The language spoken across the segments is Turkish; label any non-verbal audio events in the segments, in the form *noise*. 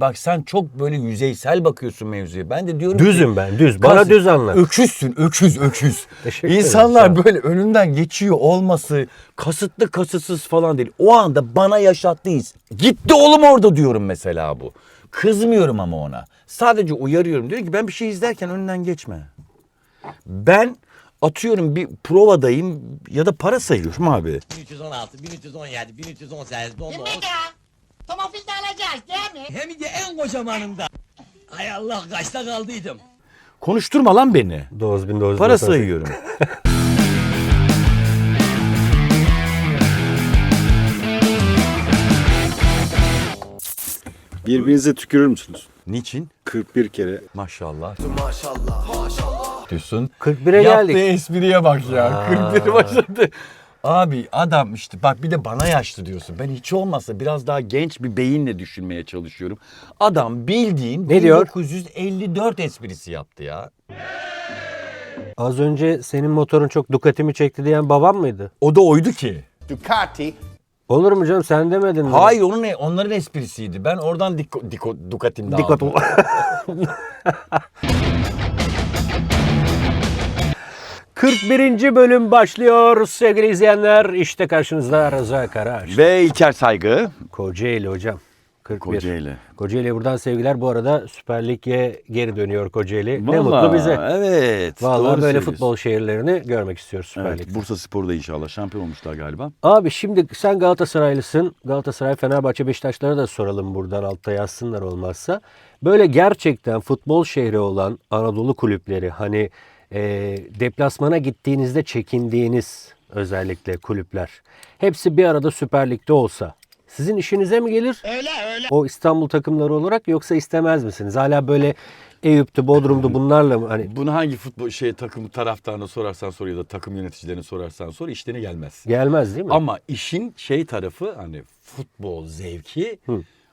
Bak sen çok böyle yüzeysel bakıyorsun mevzuya. Ben de diyorum Düzüm ki, ben düz. Bana düz anlat. Öküzsün, öküz, öküz. Teşekkür ederim, sağ İnsanlar ol. böyle önünden geçiyor olması kasıtlı kasıtsız falan değil. O anda bana yaşattıyız. Gitti oğlum orada diyorum mesela bu. Kızmıyorum ama ona. Sadece uyarıyorum. Diyor ki ben bir şey izlerken önünden geçme. Ben atıyorum bir provadayım ya da para sayıyorum abi. 1316, 1317, 1318, 19. Yemek ya. Tomofil de alacağız değil mi? Hem de en kocamanında. Hay Allah kaçta kaldıydım. Konuşturma lan beni. 9998. Para sayıyorum. *laughs* Birbirinize tükürür müsünüz? Niçin? 41 kere. Maşallah. Maşallah. Diyorsun. 41'e Yaptığı geldik. espriye bak ya. 41 başladı. Abi adam işte bak bir de bana yaşlı diyorsun. Ben hiç olmazsa biraz daha genç bir beyinle düşünmeye çalışıyorum. Adam bildiğin Ne diyor? 1954 esprisi yaptı ya. Az önce senin motorun çok Ducati'mi çekti diyen babam mıydı? O da oydu ki. Ducati Olur mu canım sen demedin mi? Hayır onun ne? Onların esprisiydi. Ben oradan diko, diko, Ducati'mde aldım. *laughs* ol. ...41. bölüm başlıyor sevgili izleyenler. İşte karşınızda Rıza Karaağaç. Ve İlker Saygı. Kocaeli hocam. 41. Kocaeli. Kocaeli'ye buradan sevgiler. Bu arada Süper Lig'e geri dönüyor Kocaeli. ne Vallahi, mutlu bize. Evet. Vallahi böyle futbol şehirlerini görmek istiyoruz Süper Evet, Lig'de. Bursa Spor'da inşallah şampiyon olmuşlar galiba. Abi şimdi sen Galatasaraylısın. Galatasaray, Fenerbahçe, Beşiktaşlara da soralım buradan altta yazsınlar olmazsa. Böyle gerçekten futbol şehri olan Anadolu kulüpleri hani e, deplasmana gittiğinizde çekindiğiniz özellikle kulüpler. Hepsi bir arada Süper Lig'de olsa sizin işinize mi gelir? Öyle öyle. O İstanbul takımları olarak yoksa istemez misiniz? Hala böyle Eyüp'tü, Bodrum'du bunlarla mı? Hani Bunu hangi futbol şey takım taraftarına sorarsan sor ya da takım yöneticilerine sorarsan sor işlerine gelmez. gelmez değil mi? Ama işin şey tarafı hani futbol zevki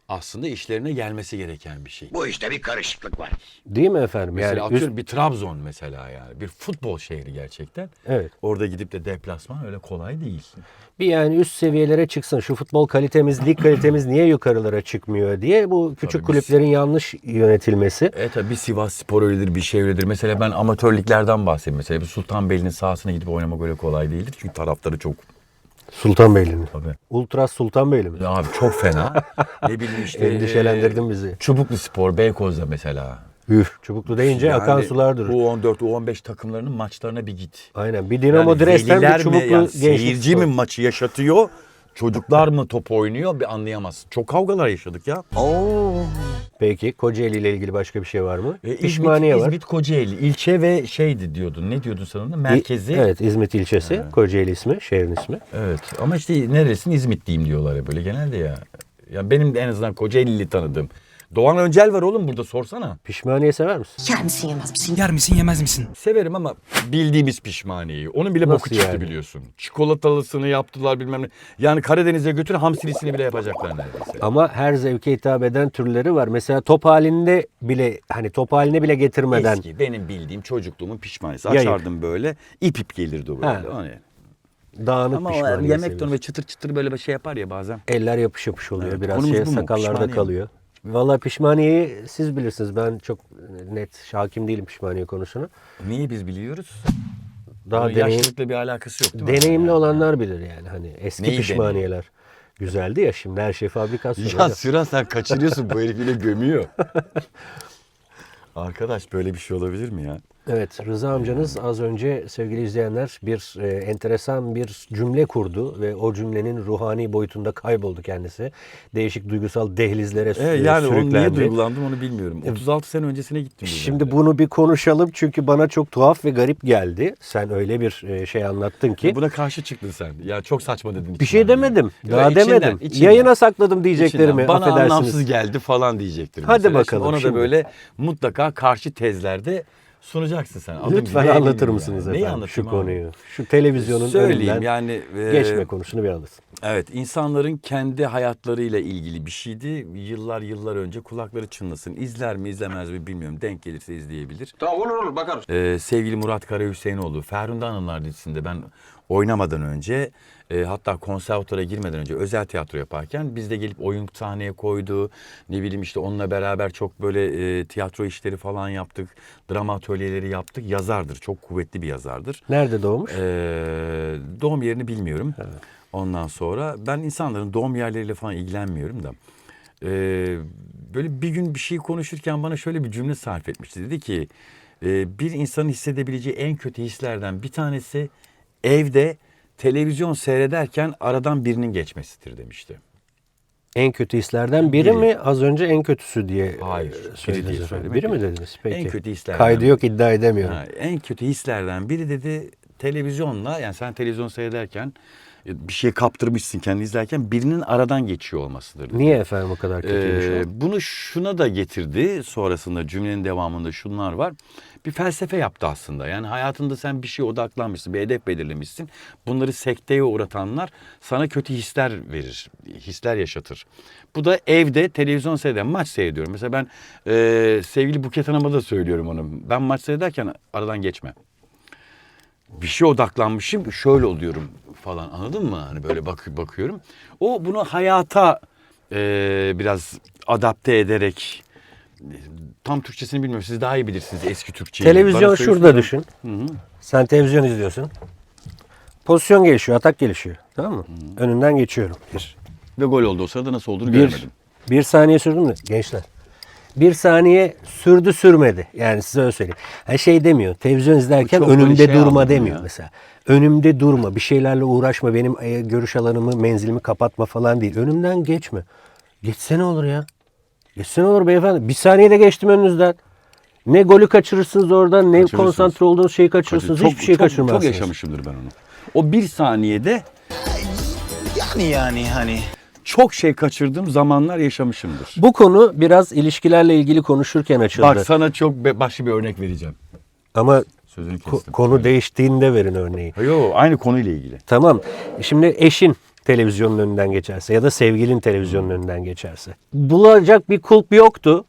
aslında işlerine gelmesi gereken bir şey. Bu işte bir karışıklık var. Değil mi efendim? Mesela Yani üst- atıyorum bir Trabzon mesela yani bir futbol şehri gerçekten. Evet. Orada gidip de deplasman öyle kolay değil. bir yani üst seviyelere çıksın. Şu futbol kalitemiz, lig kalitemiz niye yukarılara çıkmıyor diye bu küçük Tabii kulüplerin yanlış yönetilmesi. E tabi bir Sivas Spor öyledir bir şey öyledir. Mesela ben amatörliklerden bahsedeyim. Mesela bir Sultanbeyli'nin sahasına gidip oynamak öyle kolay değildir. Çünkü taraftarı çok Sultanbeyli'nin. tabii. Ultras Sultanbeyli mi? Ya Abi çok fena. *laughs* ne bileyim işte. Endişelendirdin e, bizi. Çubuklu Spor, Beykoz'da mesela. Üf, çubuklu deyince Yani akan sular durur. U14, U15 takımlarının maçlarına bir git. Aynen. Bir Dinamo Dresden veliler bir mi, çubuklu yani gençlik seyirci mi maçı yaşatıyor? Çocuklar mı top oynuyor bir anlayamazsın. Çok kavgalar yaşadık ya. Peki Kocaeli ile ilgili başka bir şey var mı? E, İzmit, Pişmaniye var. İzmit, Kocaeli. ilçe ve şeydi diyordun. Ne diyordun sen ona? Merkezi. İ- Evet İzmit ilçesi. Kocaeli ismi, şehrin ismi. Evet. Ama işte neresin İzmit diyeyim diyorlar ya böyle genelde ya. Ya benim de en azından Kocaeli'li tanıdığım. Doğan Öncel var oğlum burada sorsana. Pişmaniye sever misin? Yer misin yemez misin? Yer misin yemez misin? Severim ama bildiğimiz pişmaniyeyi. Onun bile boku Nasıl çıktı yani? biliyorsun. Çikolatalısını yaptılar bilmem ne. Yani Karadeniz'e götür hamsilisini bile yapacaklar neredeyse. Ama her zevke hitap eden türleri var. Mesela top halinde bile hani top haline bile getirmeden Eski benim bildiğim çocukluğumun pişmaniyesi. Yayık. Açardım böyle ip ip gelirdi o böyle. Ha. O ne? dağınık Ama o pişmaniye yemek seviyorsun. tonu ve çıtır çıtır böyle bir şey yapar ya bazen. Eller yapış yapış oluyor. Evet, Biraz konumuz şey bu mu? sakallarda Pişmaniye mi? kalıyor. Vallahi pişmaniyeyi siz bilirsiniz. Ben çok net hakim değilim pişmaniye konusuna. Niye biz biliyoruz? Daha Bunun deneyim, yaşlılıkla bir alakası yok değil mi? deneyimli Yani. olanlar bilir yani. Hani eski Neyi pişmaniyeler. Güzeldi ya şimdi her şey fabrikasyon. Ya. Süren sen kaçırıyorsun bu herif yine gömüyor. Arkadaş böyle bir şey olabilir mi ya? Evet Rıza amcanız az önce sevgili izleyenler bir e, enteresan bir cümle kurdu ve o cümlenin ruhani boyutunda kayboldu kendisi. Değişik duygusal dehlizlere E, sü- yani onu niye sürüklendi. duygulandım onu bilmiyorum. 36 sene öncesine gittim. Şimdi bunu bir konuşalım çünkü bana çok tuhaf ve garip geldi. Sen öyle bir e, şey anlattın ki. Buna karşı çıktın sen. Ya çok saçma dedin. Bir şey demedim. Ya Daha içinden, demedim. içinden. Yayına sakladım diyeceklerimi. Bana affedersiniz. anlamsız geldi falan diyecektir. Hadi mesela. bakalım Şimdi ona şimdi. da böyle mutlaka karşı tezlerde sunacaksın sen. Adım Lütfen anlatır mısınız yani. Neyi efendim şu konuyu? Şu televizyonun Söyleyeyim önünden yani. e, geçme konusunu bir anlatın. Evet insanların kendi hayatlarıyla ilgili bir şeydi. Yıllar yıllar önce kulakları çınlasın. İzler mi izlemez mi bilmiyorum. Denk gelirse izleyebilir. Tamam olur olur bakarız. Ee, sevgili Murat Kara Hüseyinoğlu Ferhunde Hanımlar dizisinde ben oynamadan önce e, hatta konservatora girmeden önce özel tiyatro yaparken biz de gelip oyun sahneye koydu. Ne bileyim işte onunla beraber çok böyle e, tiyatro işleri falan yaptık. Drama atölyeleri yaptık. Yazardır. Çok kuvvetli bir yazardır. Nerede doğmuş? Ee, doğum yerini bilmiyorum. Ondan sonra ben insanların doğum yerleriyle falan ilgilenmiyorum da. Ee, böyle bir gün bir şey konuşurken bana şöyle bir cümle sarf etmişti. Dedi ki e, bir insanın hissedebileceği en kötü hislerden bir tanesi evde televizyon seyrederken aradan birinin geçmesidir demişti. En kötü hislerden biri Biri. mi? Az önce en kötüsü diye Hayır, e, biri söylediniz diye efendim. söylemek Biri mi dediniz? Peki. En kötü hislerden Kaydı biri. yok iddia edemiyorum. Ha, en kötü hislerden biri dedi televizyonla yani sen televizyon seyrederken e, bir şey kaptırmışsın kendi izlerken birinin aradan geçiyor olmasıdır. dedi. Niye efendim o kadar kötüymüş Ee, bunu şuna da getirdi sonrasında cümlenin devamında şunlar var. Bir felsefe yaptı aslında. Yani hayatında sen bir şeye odaklanmışsın, bir hedef belirlemişsin. Bunları sekteye uğratanlar sana kötü hisler verir, hisler yaşatır. Bu da evde televizyon seyreden maç seyrediyorum. Mesela ben e, sevgili Buket Hanım'a da söylüyorum onu. Ben maç seyrederken aradan geçme. Bir şeye odaklanmışım şöyle oluyorum falan anladın mı? Hani böyle bak, bakıyorum. O bunu hayata e, biraz adapte ederek tam Türkçesini bilmiyorum. Siz daha iyi bilirsiniz eski Türkçeyi. Televizyon şurada düşün. Sen televizyon izliyorsun. Pozisyon gelişiyor, atak gelişiyor. Tamam mı? Önünden geçiyorum. Bir. Ve gol oldu o sırada nasıl olduğunu Bir, göremedim. bir saniye sürdü mü? Gençler. Bir saniye sürdü sürmedi. Yani size öyle söyleyeyim. Her şey demiyor. Televizyon izlerken çok önümde şey durma demiyor ya. mesela. Önümde durma. Bir şeylerle uğraşma. Benim e, görüş alanımı, menzilimi kapatma falan değil. Önümden geçme. Geçsene olur ya. Geçsene olur beyefendi. Bir saniyede geçtim önünüzden. Ne golü kaçırırsınız orada, ne Kaçırırsınız. konsantre olduğunuz şeyi kaçırırsınız. Çok- Hiçbir şey çok- kaçırmazsınız. Çok yaşamışımdır ben onu. O bir saniyede Yani yani hani. çok şey kaçırdığım zamanlar yaşamışımdır. Bu konu biraz ilişkilerle ilgili konuşurken açıldı. Bak sana çok be- başka bir örnek vereceğim. Ama Sözünü ko- kestim. konu değiştiğinde verin örneği. Yo aynı konuyla ilgili. Tamam. Şimdi eşin televizyonun önünden geçerse ya da sevgilin televizyonun önünden geçerse. Bulacak bir kulp yoktu.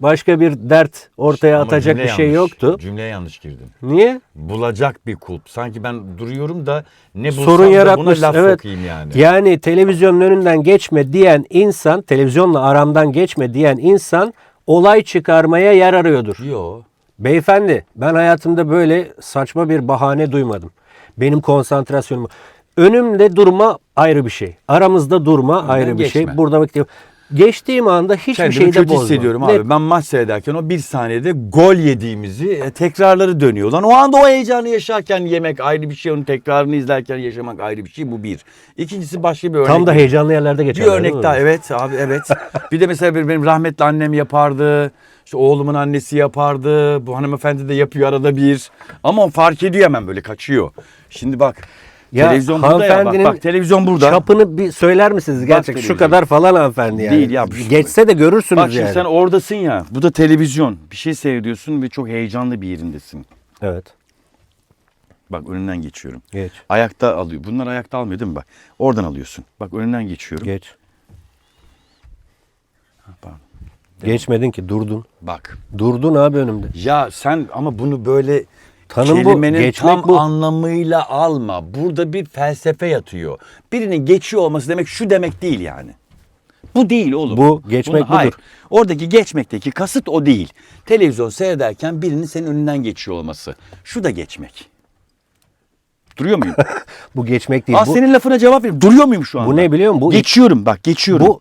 Başka bir dert ortaya Ama atacak cümle bir şey yanlış. yoktu. Cümleye yanlış girdin. Niye? Bulacak bir kulp. Sanki ben duruyorum da ne bulsam Sorun da buna yaratmış. laf Evet. sokayım yani. Yani televizyonun önünden geçme diyen insan, televizyonla aramdan geçme diyen insan olay çıkarmaya yer arıyordur. Yo. Beyefendi ben hayatımda böyle saçma bir bahane duymadım. Benim konsantrasyonum. Önümde durma ayrı bir şey. Aramızda durma ayrı bir geçme. şey. Burada vakit Geçtiğim anda hiçbir Kendimi şeyi de kötü bozma. hissediyorum Ne- abi. Ben maç seyrederken o bir saniyede gol yediğimizi e, tekrarları dönüyor. Lan o anda o heyecanı yaşarken yemek ayrı bir şey. Onun tekrarını izlerken yaşamak ayrı bir şey. Bu bir. İkincisi başka bir örnek. Tam da heyecanlı yerlerde geçer. Bir örnek daha evet abi evet. *laughs* bir de mesela benim rahmetli annem yapardı. İşte oğlumun annesi yapardı. Bu hanımefendi de yapıyor arada bir. Ama o fark ediyor hemen böyle kaçıyor. Şimdi bak. Ya televizyon burada ya. Bak, bak televizyon burada. Çapını bir söyler misiniz? Gerçekten şu kadar falan hanımefendi yani. Değil ya, Geçse de görürsünüz Bak yani. sen oradasın ya. Bu da televizyon. Bir şey seyrediyorsun ve çok heyecanlı bir yerindesin. Evet. Bak önünden geçiyorum. Geç. Ayakta alıyor. Bunlar ayakta almıyor değil mi bak? Oradan alıyorsun. Bak önünden geçiyorum. Geç. pardon. Geçmedin ki durdun. Bak. Durdun abi önümde. Ya sen ama bunu böyle Tanım bu, kelimenin geçmek tam bu. anlamıyla alma. Burada bir felsefe yatıyor. Birinin geçiyor olması demek şu demek değil yani. Bu değil oğlum. Bu, geçmek Bunu- hayır. budur. Oradaki geçmekteki kasıt o değil. Televizyon seyrederken birinin senin önünden geçiyor olması. Şu da geçmek. Duruyor muyum? *laughs* Bu geçmek değil. Aa, bu, senin lafına cevap veriyorum. Duruyor muyum şu anda? bu ne biliyor musun? Bu, Geçiyorum bak geçiyorum. bu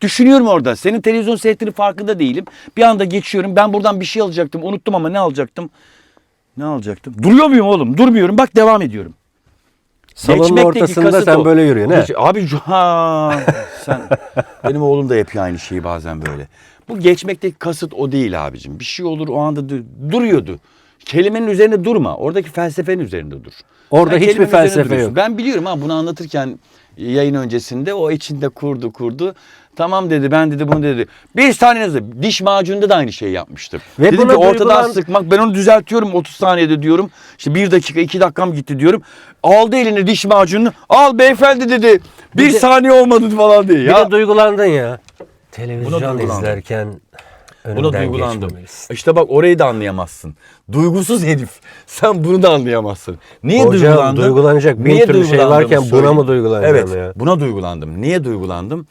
Düşünüyorum orada. Senin televizyon seyrettiğinin farkında değilim. Bir anda geçiyorum. Ben buradan bir şey alacaktım. Unuttum ama ne alacaktım? Ne alacaktım? Duruyor muyum oğlum? Durmuyorum. Bak devam ediyorum. salonun Geçmekteki ortasında kasıt sen o. böyle yürüyorsun. he? Geç- Abi cu- ha, sen *laughs* benim oğlum da yapıyor aynı şeyi bazen böyle. Bu geçmekteki kasıt o değil abicim. Bir şey olur o anda dur- duruyordu. Kelimenin üzerinde durma. Oradaki felsefenin üzerinde dur. Orada Sen hiçbir kelimenin felsefe duruyorsun. yok. Ben biliyorum ha bunu anlatırken yayın öncesinde o içinde kurdu kurdu. Tamam dedi ben dedi bunu dedi. Bir saniye hızlı. Diş macununda da aynı şeyi yapmıştım. Ve Dedim ki ortadan duygulan- sıkmak ben onu düzeltiyorum 30 saniyede diyorum. İşte bir dakika iki dakikam gitti diyorum. Aldı eline diş macununu al beyefendi dedi. Bir, Bir de- saniye olmadı falan diye. Bir Ya de duygulandın ya. Televizyon izlerken Buna duygulandım. geçmemelisin. İşte bak orayı da anlayamazsın. Duygusuz herif. Sen bunu da anlayamazsın. Niye Hocam, duygulandın? duygulanacak bin Niye türlü şey varken buna mı duygulanacaksın Evet ya? buna duygulandım. Niye duygulandım?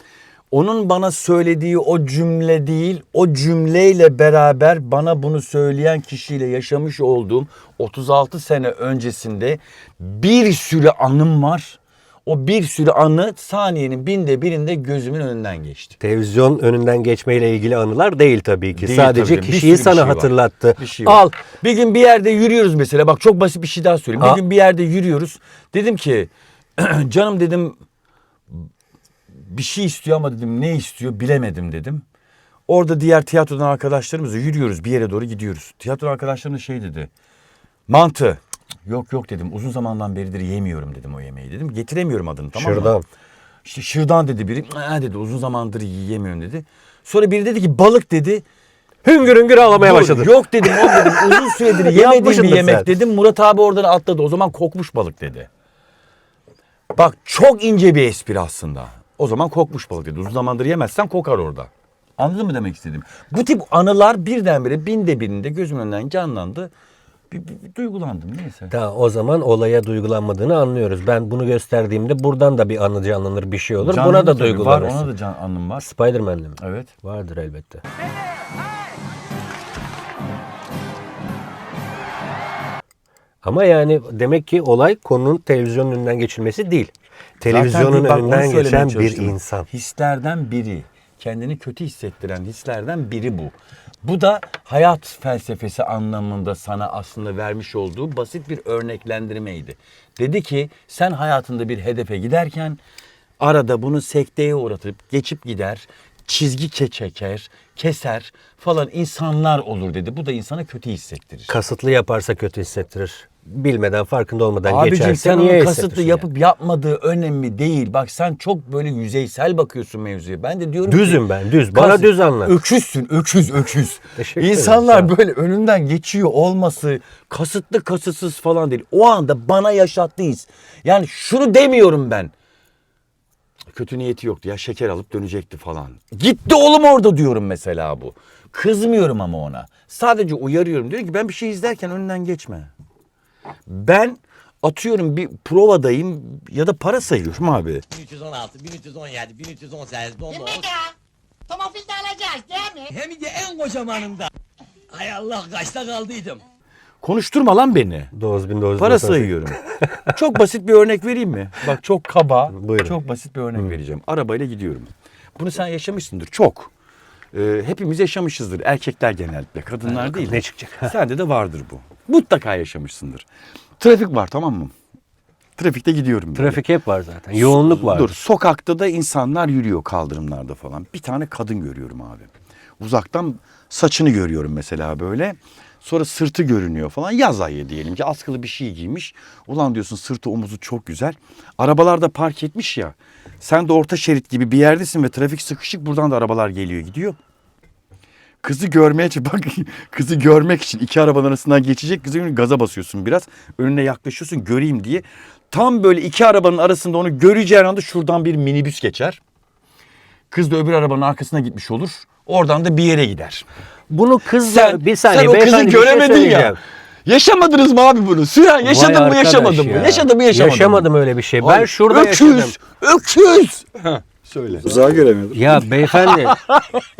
Onun bana söylediği o cümle değil, o cümleyle beraber bana bunu söyleyen kişiyle yaşamış olduğum 36 sene öncesinde bir sürü anım var. O bir sürü anı saniyenin binde birinde gözümün önünden geçti. Televizyon önünden geçmeyle ilgili anılar değil tabii ki. Değil Sadece tabii. Kişiyi sana şey var. hatırlattı. Bir şey var. Al. Bir gün bir yerde yürüyoruz mesela. Bak çok basit bir şey daha söyleyeyim. Ha. Bir gün bir yerde yürüyoruz. Dedim ki *clears throat* canım dedim bir şey istiyor ama dedim ne istiyor bilemedim dedim. Orada diğer tiyatrodan arkadaşlarımızla yürüyoruz bir yere doğru gidiyoruz. Tiyatro arkadaşlarım da şey dedi. Mantı. Yok yok dedim uzun zamandan beridir yemiyorum dedim o yemeği dedim. Getiremiyorum adını tamam mı? Şırdan. İşte şırdan dedi biri. Ha dedi uzun zamandır yiyemiyorum dedi. Sonra biri dedi ki balık dedi. Hüngür hüngür ağlamaya Dur, başladı. Yok dedim oğlum dedim *laughs* uzun süredir yemediğim bir yemek sen. dedim. Murat abi oradan atladı o zaman kokmuş balık dedi. Bak çok ince bir espri aslında. O zaman kokmuş balık dedi. Uzun zamandır yemezsen kokar orada. Anladın mı demek istedim? Bu tip anılar birdenbire binde birinde gözümün önünden canlandı. Bir, bir- bir duygulandım neyse. Tamam, o zaman olaya duygulanmadığını anlıyoruz. Ben bunu gösterdiğimde buradan da bir anı canlanır bir şey olur. Canlandı Buna da tabii. duygulanırsın. Var ona da can, anım var. Spider-Man'le mi? Evet. Vardır elbette. Ama yani demek ki olay konunun televizyonun önünden geçilmesi değil. Televizyonun Zaten önünden geçen bir insan. Hislerden biri. Kendini kötü hissettiren hislerden biri bu. Bu da hayat felsefesi anlamında sana aslında vermiş olduğu basit bir örneklendirmeydi. Dedi ki sen hayatında bir hedefe giderken arada bunu sekteye uğratıp geçip gider, çizgi ke- çeker, keser falan insanlar olur dedi. Bu da insana kötü hissettirir. Kasıtlı yaparsa kötü hissettirir. Bilmeden farkında olmadan Abicim geçerse sen niye kasıtlı yani? yapıp yapmadığı önemli değil. Bak sen çok böyle yüzeysel bakıyorsun mevzuya. Ben de diyorum Düzüm ki, ben, düz. Bana kas- düz anlat. Öküzsün öküz öküz. Ederim, İnsanlar böyle önünden geçiyor olması kasıtlı kasıtsız falan değil. O anda bana yaşattığı his. Yani şunu demiyorum ben. Kötü niyeti yoktu ya şeker alıp dönecekti falan. Gitti oğlum orada diyorum mesela bu. Kızmıyorum ama ona. Sadece uyarıyorum. Diyor ki ben bir şey izlerken önünden geçme. Ben atıyorum bir provadayım ya da para sayıyorum abi. 1316, 1317, 1318, 19. Değil mi ya? Tomofil de alacağız değil mi? Hem de en kocamanında. Hay Allah kaçta kaldıydım. Konuşturma lan beni. Doz bin doz Para bin- sayıyorum. çok basit bir örnek vereyim mi? Bak çok kaba. Buyurun. Çok basit bir örnek vereceğim. Arabayla gidiyorum. Bunu sen yaşamışsındır çok. Ee, hepimiz yaşamışızdır. Erkekler genellikle. Kadınlar değil. ne çıkacak? Sende de vardır bu. Mutlaka yaşamışsındır. Trafik var tamam mı? Trafikte gidiyorum. Trafik hep var zaten. Yoğunluk var. Dur sokakta da insanlar yürüyor kaldırımlarda falan. Bir tane kadın görüyorum abi. Uzaktan saçını görüyorum mesela böyle. Sonra sırtı görünüyor falan. Yaz ayı diyelim ki askılı bir şey giymiş. Ulan diyorsun sırtı omuzu çok güzel. Arabalar da park etmiş ya. Sen de orta şerit gibi bir yerdesin ve trafik sıkışık. Buradan da arabalar geliyor gidiyor. Kızı görmeye *laughs* bak kızı görmek için iki arabanın arasından geçecek kızı gaza basıyorsun biraz. Önüne yaklaşıyorsun göreyim diye. Tam böyle iki arabanın arasında onu göreceğin anda şuradan bir minibüs geçer. Kız da öbür arabanın arkasına gitmiş olur. Oradan da bir yere gider. Bunu kız Sen, bir saniye sen o kızı şey göremedin ya. söyleyeceğim. Yaşamadınız mı abi bunu? Süren yaşadın mı yaşamadın mı? ya. Yaşadın mı yaşamadın mı? Yaşamadım öyle bir şey. Ben Ay, şurada öküz, yaşadım. Öküz. Söyle. Uzağa göremiyordur. Ya beyefendi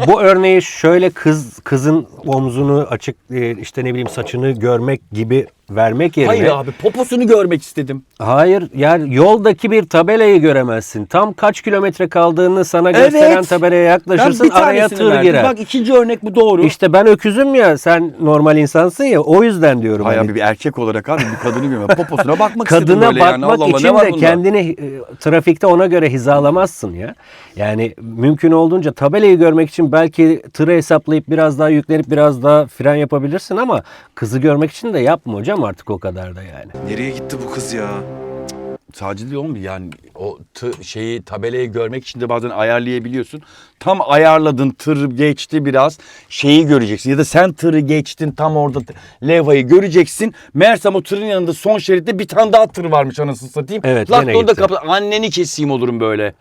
bu örneği şöyle kız kızın omzunu açık e, işte ne bileyim saçını görmek gibi vermek yerine Hayır abi poposunu görmek istedim. Hayır yani yoldaki bir tabelayı göremezsin. Tam kaç kilometre kaldığını sana gösteren tabelaya yaklaşırsın Ben bir araya tır verdim. girer. Bak ikinci örnek bu doğru. İşte ben öküzüm ya sen normal insansın ya o yüzden diyorum. Hay hani. abi bir erkek olarak abi bir kadını görmüyorum. Poposuna bakmak istedim Kadına böyle yani. bakmak Allah için de kendini e, trafikte ona göre hizalamazsın ya. Yani mümkün olduğunca tabelayı görmek için belki tırı hesaplayıp biraz daha yüklenip biraz daha fren yapabilirsin ama kızı görmek için de yapma hocam artık o kadar da yani. Nereye gitti bu kız ya? Sadece değil oğlum yani o tı, şeyi tabelayı görmek için de bazen ayarlayabiliyorsun. Tam ayarladın tır geçti biraz şeyi göreceksin ya da sen tırı geçtin tam orada t- levhayı göreceksin. Meğersem o tırın yanında son şeritte bir tane daha tır varmış anasını satayım. Evet, Lak gene da orada gitti. kapı anneni keseyim olurum böyle.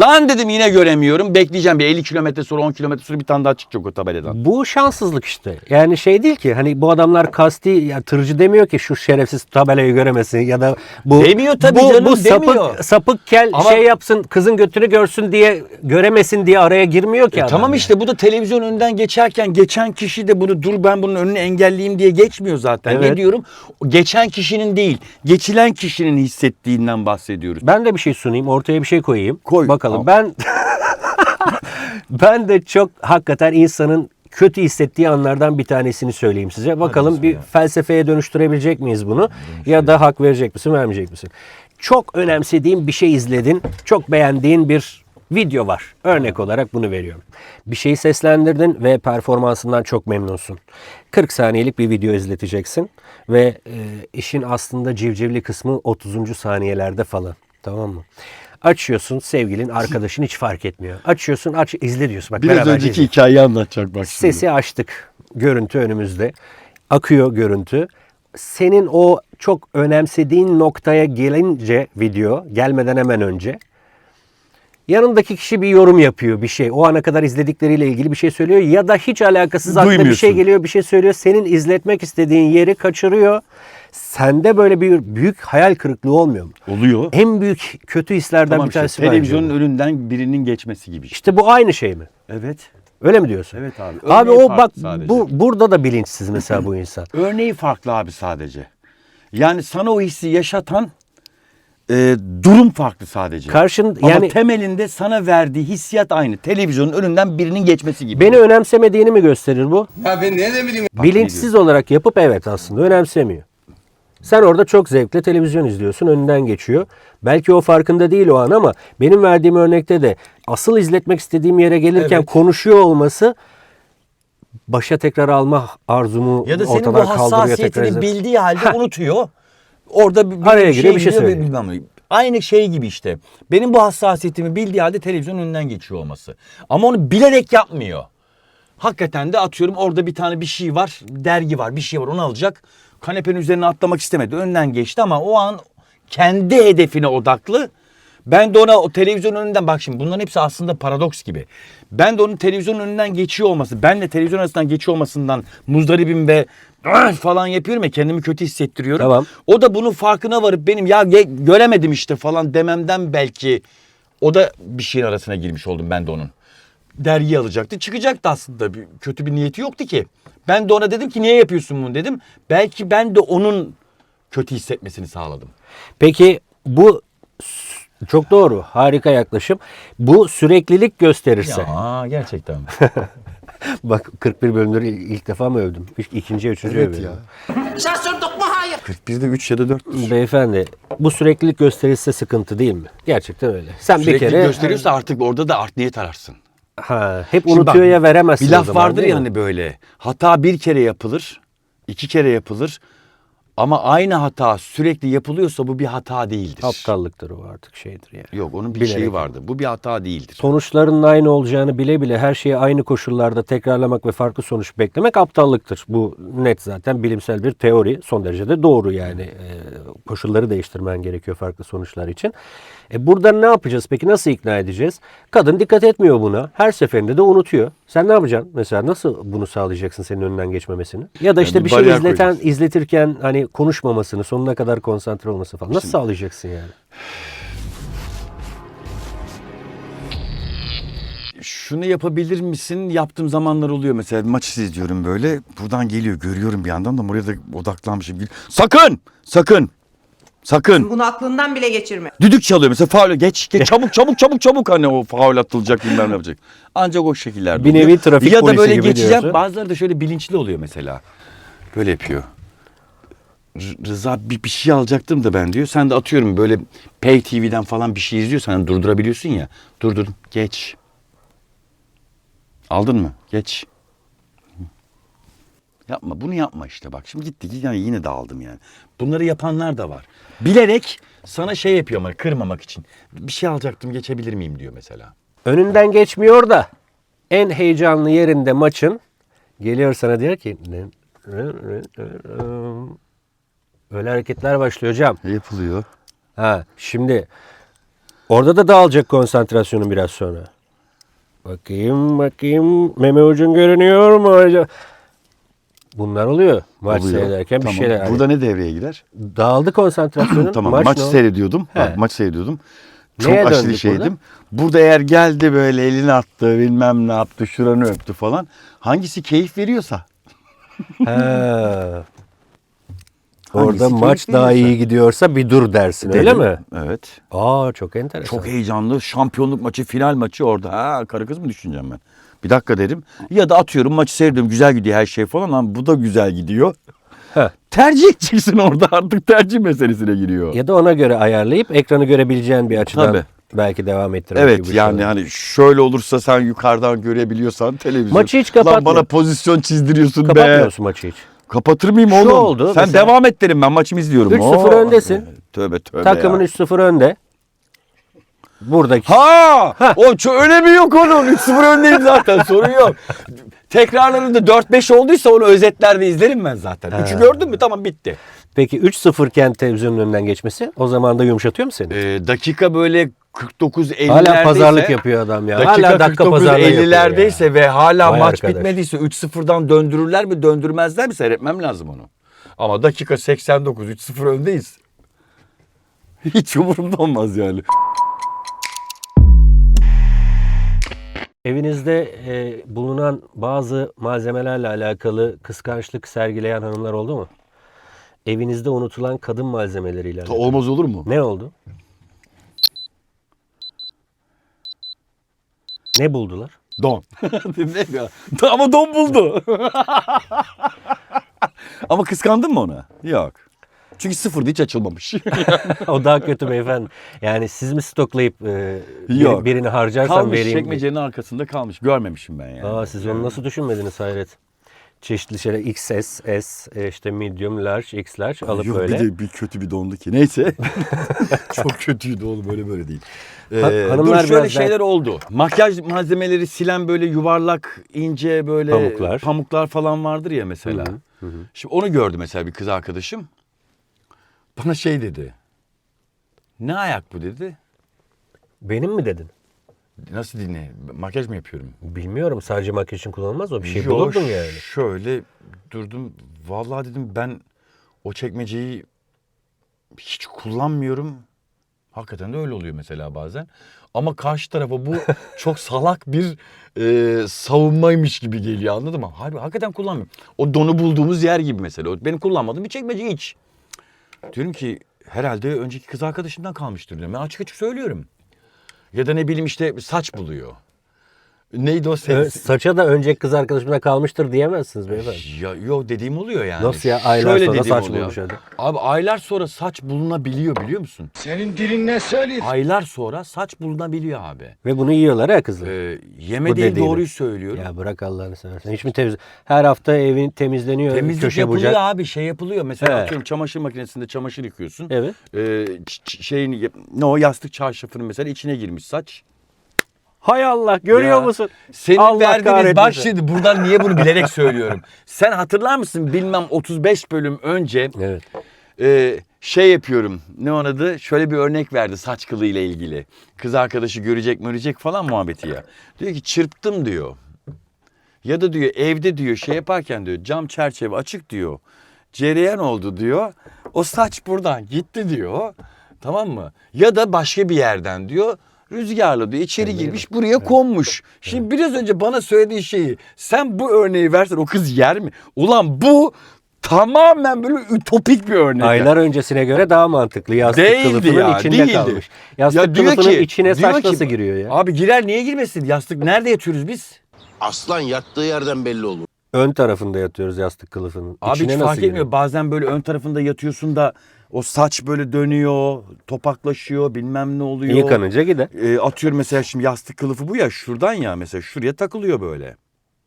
Lan dedim yine göremiyorum. Bekleyeceğim bir 50 kilometre sonra 10 kilometre sonra bir tane daha çıkacak o tabeladan. Bu şanssızlık işte. Yani şey değil ki hani bu adamlar kasti ya tırcı demiyor ki şu şerefsiz tabelayı göremesin ya da bu Demiyor tabii bu, canım, bu sapık, demiyor. sapık kel Ama- şey yapsın kızın götünü görsün diye göremesin diye araya girmiyor ki E adam. tamam yani. işte bu da televizyon önünden geçerken geçen kişi de bunu dur ben bunun önünü engelleyeyim diye geçmiyor zaten. Evet. Ne diyorum? Geçen kişinin değil, geçilen kişinin hissettiğinden bahsediyoruz. Ben de bir şey sunayım, ortaya bir şey koyayım. Koy. Bakalım. Tamam. Ben *laughs* ben de çok hakikaten insanın kötü hissettiği anlardan bir tanesini söyleyeyim size. Bakalım bir felsefeye dönüştürebilecek miyiz bunu? Ya da hak verecek misin, vermeyecek misin? Çok önemsediğin bir şey izledin. Çok beğendiğin bir video var. Örnek olarak bunu veriyorum. Bir şeyi seslendirdin ve performansından çok memnunsun. 40 saniyelik bir video izleteceksin ve e, işin aslında civcivli kısmı 30. saniyelerde falan. Tamam mı? Açıyorsun sevgilin, arkadaşın hiç fark etmiyor. Açıyorsun, aç izle diyorsun. Bak Biraz önceki izle. hikayeyi anlatacak bak şimdi. Sesi açtık. Görüntü önümüzde. Akıyor görüntü. Senin o çok önemsediğin noktaya gelince video gelmeden hemen önce yanındaki kişi bir yorum yapıyor bir şey. O ana kadar izledikleriyle ilgili bir şey söylüyor ya da hiç alakasız aklına bir şey geliyor bir şey söylüyor. Senin izletmek istediğin yeri kaçırıyor. Sende böyle bir büyük hayal kırıklığı olmuyor mu? Oluyor. En büyük kötü hislerden Tamam bir işte, tanesi bence televizyonun bu. önünden birinin geçmesi gibi işte. İşte bu aynı şey mi? Evet. Öyle mi diyorsun? Evet abi. Abi o bak sadece. bu burada da bilinçsiz mesela bu insan. *laughs* Örneği farklı abi sadece. Yani sana o hissi yaşatan e, durum farklı sadece. Karşın Ama yani temelinde sana verdiği hissiyat aynı. Televizyonun önünden birinin geçmesi gibi. beni önemsemediğini mi gösterir bu? Ya ben ne de bileyim. Bilinçsiz olarak yapıp evet aslında önemsemiyor. Sen orada çok zevkle televizyon izliyorsun, önünden geçiyor. Belki o farkında değil o an ama benim verdiğim örnekte de asıl izletmek istediğim yere gelirken Evet. konuşuyor olması başa tekrar alma arzumu Ya da senin bu ortadan kaldırıyor tekrar. hassasiyetini bildiği halde unutuyor. Orada bir, bir Araya giriyor, bir şey söylüyor. bilmem. Aynı şey gibi işte. Benim bu hassasiyetimi bildiği halde televizyonun önünden geçiyor olması. Ama onu bilerek yapmıyor. Hakikaten de atıyorum orada bir tane bir şey var. Dergi var bir şey var onu alacak. Kanepenin üzerine atlamak istemedi. Önden geçti ama o an kendi hedefine odaklı. Ben de ona o televizyon önünden bak şimdi bunların hepsi aslında paradoks gibi. Ben de onun televizyonun önünden geçiyor olması, benle televizyon arasından geçiyor olmasından muzdaribim ve *clears throat* falan yapıyorum ya kendimi kötü hissettiriyorum. Tamam. O da bunun farkına varıp benim ya göremedim işte falan dememden belki o da bir şeyin arasına girmiş oldum ben de onun. Dergi alacaktı çıkacaktı aslında bir, kötü bir niyeti yoktu ki. Ben de ona dedim ki niye yapıyorsun bunu dedim. Belki ben de onun kötü hissetmesini sağladım. Peki bu çok doğru. Harika yaklaşım. Bu süreklilik gösterirse. Ya gerçekten. *laughs* Bak 41 bölümleri ilk defa mı övdüm? İkinci, üçüncü Evet övdüm. ya. Şaşırdık mı hayır? 41'de 3 ya da 4. Beyefendi bu süreklilik gösterirse sıkıntı değil mi? Gerçekten öyle. Sen bir Sürekli kere gösteriyorsa artık orada da art niyet ararsın. Ha, hep Şimdi unutuyor bak, ya veremezsin Bir laf zaman, vardır ya hani böyle. Hata bir kere yapılır, iki kere yapılır. Ama aynı hata sürekli yapılıyorsa bu bir hata değildir. Aptallıktır o artık şeydir yani. Yok onun bir Bilerek. şeyi vardı. Bu bir hata değildir. Sonuçlarının aynı olacağını bile bile her şeyi aynı koşullarda tekrarlamak ve farklı sonuç beklemek aptallıktır. Bu net zaten bilimsel bir teori. Son derece de doğru yani. Ee, koşulları değiştirmen gerekiyor farklı sonuçlar için. E burada ne yapacağız peki? Nasıl ikna edeceğiz? Kadın dikkat etmiyor buna. Her seferinde de unutuyor. Sen ne yapacaksın? Mesela nasıl bunu sağlayacaksın senin önünden geçmemesini? Ya da işte bir bir şey izleten koyacaksın. izletirken hani konuşmamasını, sonuna kadar konsantre olması falan. Nasıl sağlayacaksın yani? Şunu yapabilir misin? Yaptığım zamanlar oluyor mesela maç izliyorum böyle. Buradan geliyor görüyorum bir yandan da buraya da odaklanmışım. Sakın! Sakın! Sakın! Bunu aklından bile geçirme. Düdük çalıyor mesela faul geç, geç *laughs* çabuk çabuk çabuk çabuk hani o faul atılacak bilmem ne yapacak. Ancak o şekillerde Bir nevi trafik Ya da böyle gibi geçeceğim diyorsun. bazıları da şöyle bilinçli oluyor mesela. Böyle yapıyor. R- Rıza bir, bir şey alacaktım da ben diyor. Sen de atıyorum böyle Pay TV'den falan bir şey izliyorsan hani durdurabiliyorsun ya. Durdur geç. Aldın mı? Geç. Yapma bunu yapma işte bak. Şimdi gitti yani yine dağıldım yani. Bunları yapanlar da var. Bilerek sana şey yapıyor ama kırmamak için. Bir şey alacaktım geçebilir miyim diyor mesela. Önünden geçmiyor da en heyecanlı yerinde maçın geliyor sana diyor ki öyle hareketler başlıyor hocam. Yapılıyor. Ha, şimdi Orada da dağılacak konsantrasyonun biraz sonra. Bakayım bakayım meme ucun görünüyor mu acaba? Bunlar oluyor maç Oluyor. seyrederken bir Tamam. şeyler. Hani Burada ne devreye girer? Dağıldı konsantrasyonun. *clears throat* tamam maç maç, seyrediyordum. He. Bak, maç seyrediyordum. Çok Neye aşırı şeydim. Burada? eğer geldi böyle elini attı bilmem ne yaptı şuranı öptü falan. Hangisi keyif veriyorsa. Ha. *laughs* Hangisi Orada maç daha diyorsa. iyi gidiyorsa bir dur dersin öyle mi? Evet. Aa çok enteresan. Çok heyecanlı şampiyonluk maçı, final maçı orada. Ha karı kız mı düşüneceğim ben? Bir dakika derim. Ya da atıyorum maçı seyrediyorum güzel gidiyor her şey falan ama bu da güzel gidiyor. Heh. Tercih edeceksin orada artık tercih meselesine giriyor. Ya da ona göre ayarlayıp ekranı görebileceğin bir açıdan Tabii. belki devam ettirmek Evet gibi şey yani olur. hani şöyle olursa sen yukarıdan görebiliyorsan televizyon. Maçı hiç Lan kapatmıyor. bana pozisyon çizdiriyorsun be. Kapatmıyor musun maçı hiç? Kapatır mıyım Şu oğlum? oldu, Sen mesela- devam et derim ben maçımı izliyorum. 3-0 Oo. öndesin. Tövbe tövbe Takımın ya. 3-0 önde. Buradaki Ha! O ço- önemi yok onun. 3-0 öndeyim zaten *laughs* sorun yok. Tekrarlarında 4-5 olduysa onu özetlerde izlerim ben zaten. 3'ü gördün mü tamam bitti. Peki 3-0 iken televizyonun önünden geçmesi o zaman da yumuşatıyor mu seni? Ee, dakika böyle 49-50'lerdeyse. Hala pazarlık yapıyor adam ya. Dakika hala dakika pazarlığı yapıyor 49-50'lerdeyse ve hala Vay maç arkadaş. bitmediyse 3-0'dan döndürürler mi döndürmezler mi seyretmem lazım onu. Ama dakika 89 3-0 öndeyiz. Hiç umurumda olmaz yani. Evinizde e, bulunan bazı malzemelerle alakalı kıskançlık sergileyen hanımlar oldu mu? Evinizde unutulan kadın malzemeleriyle alakalı. Olmaz olur mu? Ne oldu? Ne buldular? Don. *laughs* Ne ya? Ama don buldu. *laughs* Ama kıskandın mı ona? Yok. Çünkü sıfırda hiç açılmamış. *laughs* o daha kötü beyefendi. Yani siz mi stoklayıp e, bir- Yok. birini harcarsan kalmış vereyim? çekmecenin arkasında kalmış. Görmemişim ben yani. Aa, siz onu nasıl düşünmediniz hayret? Çeşitli şeyler XS, S, e, işte medium, large, X large alıp Yok böyle. bir de bir kötü bir dondu ki. Neyse. *laughs* *laughs* Çok kötüydü oğlum öyle böyle değil. Ee, Ha- hanımlar dur şöyle biraz daha- şeyler oldu. Makyaj malzemeleri silen böyle yuvarlak ince böyle Pamuklar. pamuklar falan vardır ya mesela. Şimdi onu gördü mesela bir kız arkadaşım. Bana şey dedi. Ne ayak bu dedi. Benim mi dedin? Nasıl dinle? Makyaj mı yapıyorum? Bilmiyorum sadece makyaj için kullanılmaz o bir şey Yo, bulurdun yani. Şöyle durdum. Vallahi dedim ben o çekmeceyi hiç kullanmıyorum. Hakikaten de öyle oluyor mesela bazen. Ama karşı tarafa bu *laughs* çok salak bir e, savunmaymış gibi geliyor anladın mı? Harbi hakikaten kullanmıyorum. O donu bulduğumuz yer gibi mesela. O benim kullanmadığım bir çekmece hiç. Diyorum ki herhalde önceki kız arkadaşımdan kalmıştır diyorum. Ben açık açık söylüyorum. Ya da ne bileyim işte saç buluyor. Neydi o ses? Saça da önceki kız arkadaşımda kalmıştır diyemezsiniz beyefendi. Ya yok dediğim oluyor yani. Nasıl ya? Aylar sonra dediğim saç bulmuş hadi. Abi aylar sonra saç bulunabiliyor biliyor musun? Senin dilin ne söylüyor? Aylar sonra saç bulunabiliyor abi. Ve bunu yiyorlar ha kızlar. Ee, Bu yeme değil dediğini. doğruyu söylüyorum. Ya bırak Allah'ını seversen. Hiç mi temiz? Her hafta evin temizleniyor. Temizlik köşe yapılıyor bucak. abi şey yapılıyor. Mesela He. atıyorum çamaşır makinesinde çamaşır yıkıyorsun. Evet. Ee, ç- ç- şeyini ne o yastık çarşafının mesela içine girmiş saç. Hay Allah görüyor Ya, musun? Senin Allah verdiğiniz kahretmesin. bak şimdi buradan niye bunu bilerek söylüyorum. *laughs* Sen hatırlar mısın bilmem 35 bölüm önce Evet. Ee, şey yapıyorum. Ne onun adı? Şöyle bir örnek verdi saç kılı ile ilgili. Kız arkadaşı görecek görecek falan muhabbeti ya. Diyor ki çırptım diyor. Ya da diyor evde diyor şey yaparken diyor cam çerçeve açık diyor. Cereyan oldu diyor. O saç buradan gitti diyor. Tamam mı? Ya da başka bir yerden diyor. Rüzgarla diyor içeri girmiş buraya konmuş. Şimdi biraz önce bana söylediğin şeyi sen bu örneği versen o kız yer mi? Ulan bu tamamen böyle ütopik bir örnek. Aylar öncesine göre daha mantıklı. Yastık Değildi kılıfının ya, içinde değildi. kalmış. Yastık Ya diyor kılıfının ki- içine diyor saç ki- nasıl giriyor ya? Abi girer niye girmesin? Yastık nerede yatıyoruz biz? Aslan yattığı yerden belli olur. Ön tarafında yatıyoruz yastık kılıfının. Abi İçine hiç nasıl fark giriyor? etmiyor. Bazen böyle ön tarafında yatıyorsun da o saç böyle dönüyor, topaklaşıyor, bilmem ne oluyor. Yıkanınca gider. Ee, atıyorum mesela şimdi yastık kılıfı bu ya şuradan ya mesela şuraya takılıyor böyle.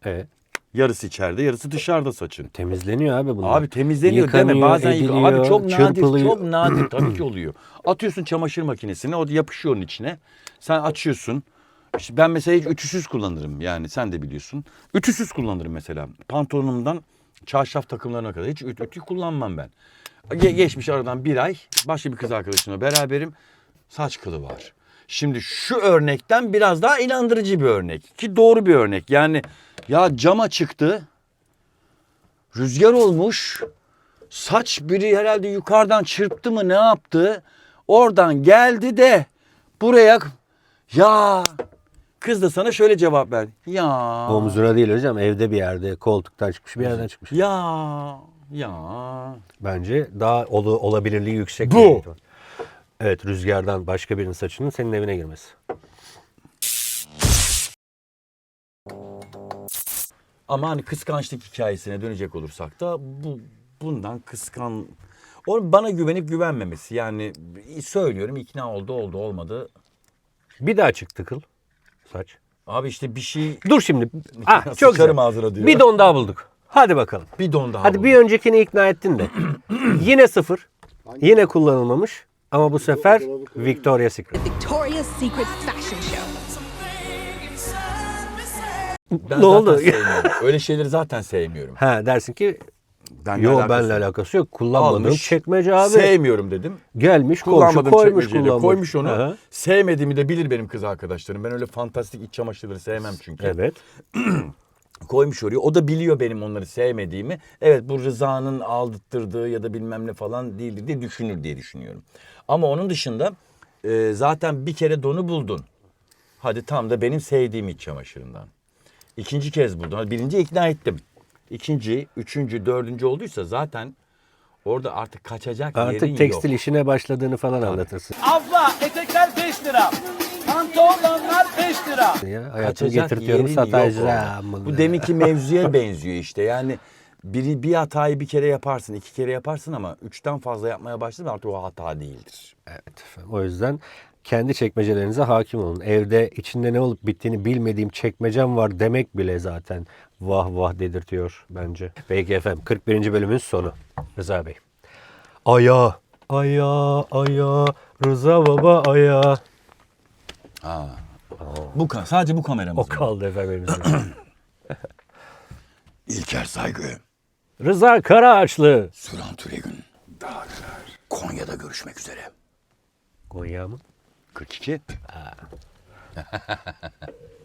Evet. Yarısı içeride, yarısı dışarıda saçın. Temizleniyor abi bunlar. Abi temizleniyor deme Yıkanıyor, bazen yıkıyor. ediliyor, Abi çok nadir, çırpılıyor. çok nadir tabii ki *clears throat* oluyor. Atıyorsun çamaşır makinesine, o yapışıyor onun içine. Sen açıyorsun. İşte ben mesela hiç ütüsüz kullanırım yani sen de biliyorsun. Ütüsüz kullanırım mesela. Pantolonumdan çarşaf takımlarına kadar hiç üt- ütü kullanmam ben. Ge- geçmiş aradan bir ay başka bir kız arkadaşımla beraberim. Saç kılı var. Şimdi şu örnekten biraz daha inandırıcı bir örnek. Ki doğru bir örnek. Yani ya cama çıktı. Rüzgar olmuş. Saç biri herhalde yukarıdan çırptı mı ne yaptı? Oradan geldi de buraya ya kız da sana şöyle cevap verdi. Ya Omzuna değil hocam evde bir yerde koltuktan çıkmış bir yerden çıkmış. ya ya Bence daha olu, olabilirliği yüksek. Bu. bir. Evet rüzgardan başka birinin saçının senin evine girmesi. Ama hani kıskançlık hikayesine dönecek olursak da bu bundan kıskan o bana güvenip güvenmemesi. Yani söylüyorum ikna oldu oldu olmadı. Bir daha çıktı kıl saç. Abi işte bir şey Dur şimdi. *laughs* Ah, çok güzel. ağzına diyor. Bir don daha bulduk. Hadi bakalım. bir don daha. Hadi buldum. bir öncekini ikna ettin de. *clears throat* Yine sıfır. Yine kullanılmamış. Ama bu sefer Victoria's Secret. Victoria's Secret Fashion Show. Ben Ne oldu? sevmiyorum. *laughs* Öyle şeyleri zaten sevmiyorum. Ha dersin ki Benle yo alakası benle yok. alakası yok. Kullanmadığım Almış, çekmece abi. Sevmiyorum dedim. Gelmiş komşu Kullanmadım koymuş kullanmış. Koymuş onu. Aha. Sevmediğimi de bilir benim kız arkadaşlarım. Ben öyle fantastik iç çamaşırları sevmem çünkü. Evet. *clears throat* koymuş oraya. O da biliyor benim onları sevmediğimi. Evet bu Rıza'nın aldırttığı ya da bilmem ne falan değildir diye düşünür diye düşünüyorum. Ama onun dışında e, zaten bir kere donu buldun. Hadi tam da benim sevdiğim iç çamaşırından. İkinci kez buldun. Birinci ikna ettim. İkinci, üçüncü, dördüncü olduysa zaten orada artık kaçacak yerin Artık tekstil yok. işine başladığını falan anlatırsın. Abla etekler 5 lira. Pantolonlar 5 lira. Ya, Kaçacak getirtiyorum yok orada. Bu deminki mevzuya benziyor işte. Yani bir, bir hatayı bir kere yaparsın, iki kere yaparsın ama üçten fazla yapmaya başladın artık o hata değildir. Evet efendim. O yüzden kendi çekmecelerinize hakim olun. Evde içinde ne olup bittiğini bilmediğim çekmecem var demek bile zaten vah vah dedirtiyor bence. Peki efendim 41. bölümün sonu. Rıza Bey. Aya, aya, aya, Rıza baba aya. Bu ka- sadece bu kameramız. O var. kaldı efendim elimizde. *clears throat* İlker Saygı, Rıza Karaağaçlı. Süran Türegün. Konya'da görüşmek üzere. Konya mı? 그렇지? 아. *laughs*